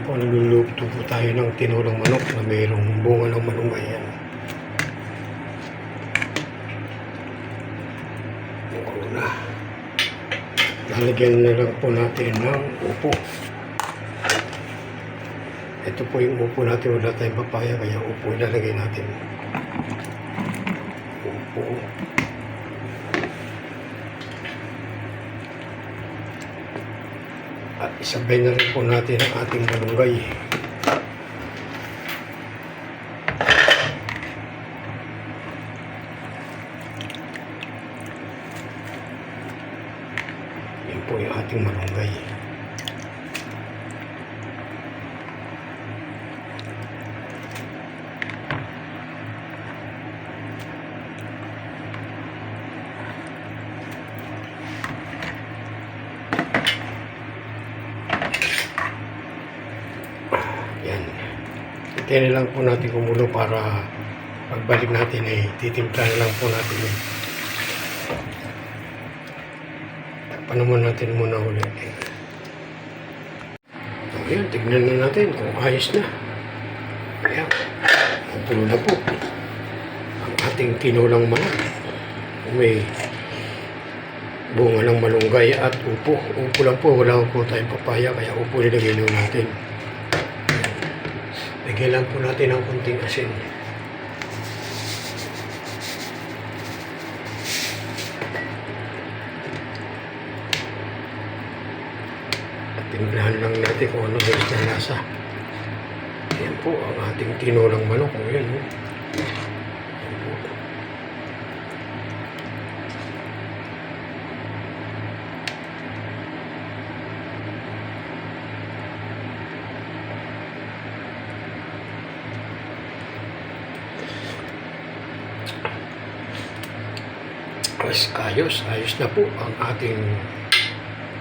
Yan po, nagluluto po tayo ng tinulang manok na mayroong bunga ng malunggay yan. Yung una. Lalagyan na lang po natin ng upo. Ito po yung upo natin. Wala tayong papaya kaya upo ilalagay natin. Upo. Isabay na rin po natin ang ating malunggay. Yan po yung ating malunggay. Hintayin lang po natin kumulo para pagbalik natin eh, titimpla na lang po natin eh. Takpan natin muna ulit. Ayan, tignan na natin kung ayos na. Ayan, pupulo na po. Ang ating tinulang manok. May bunga ng malunggay at upo. Upo lang po, wala po tayong papaya, kaya upo nilagay natin. Lagyan lang po natin ng kunting asin. Timplahan lang natin kung ano guys na lasa. Ayan po ang ating tinulang manok. Ayan oh. Ayan po. Mas ayos, ayos na po ang ating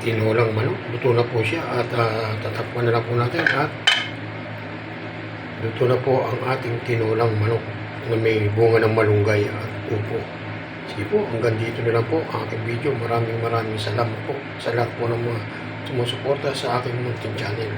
tinulang manok. Luto na po siya at uh, tatakpan na lang po natin at luto na po ang ating tinulang manok na may bunga ng malunggay at upo. Sige po, hanggang dito na lang po ang aking video. Maraming maraming salamat po sa lahat po ng mga sumusuporta sa aking munting channel.